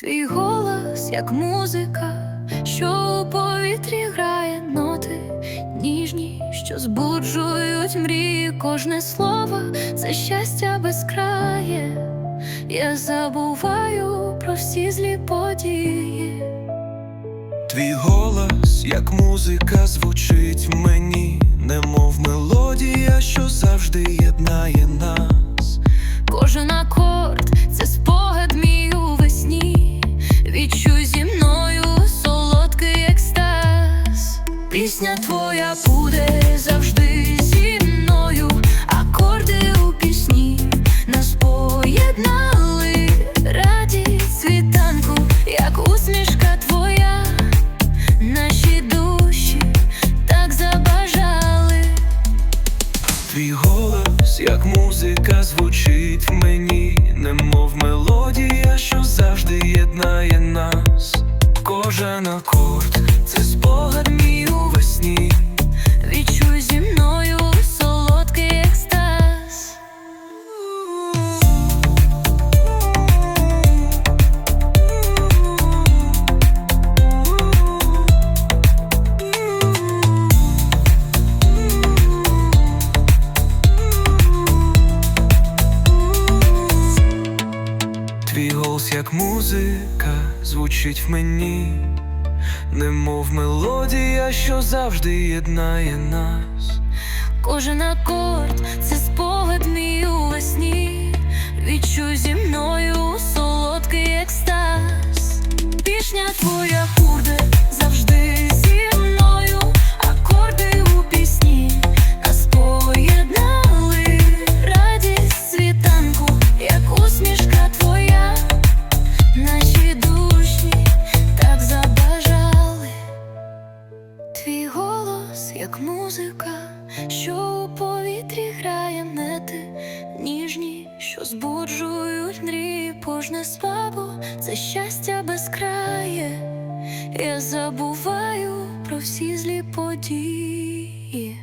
Твій голос, як музика, що у повітрі грає ноти, ніжні, що збуджують мрії, кожне слово це щастя безкрає. Я забуваю про всі злі події. Твій голос, як музика, звучить в мені, немов мелодія, що завжди єднає нас. Кожен акорд буде завжди зі мною. Акорди у пісні нас поєднали. Радість світанку, як усмішка твоя. Наші душі так забажали. Твій голос, як музика, звучить в мені, немов мелодія, що завжди єднає нас. Кожен акорд це спогад мій у весні. Відчуй зі мною солодкий екстаз. Твій як музика, звучить в мені, немов мелодія, що завжди єднає нас. Кожен акорд це музика, що у повітрі грає нети, ніжні, що збуджують мрії, кожне слабо, це щастя безкрає. Я забуваю про всі злі події.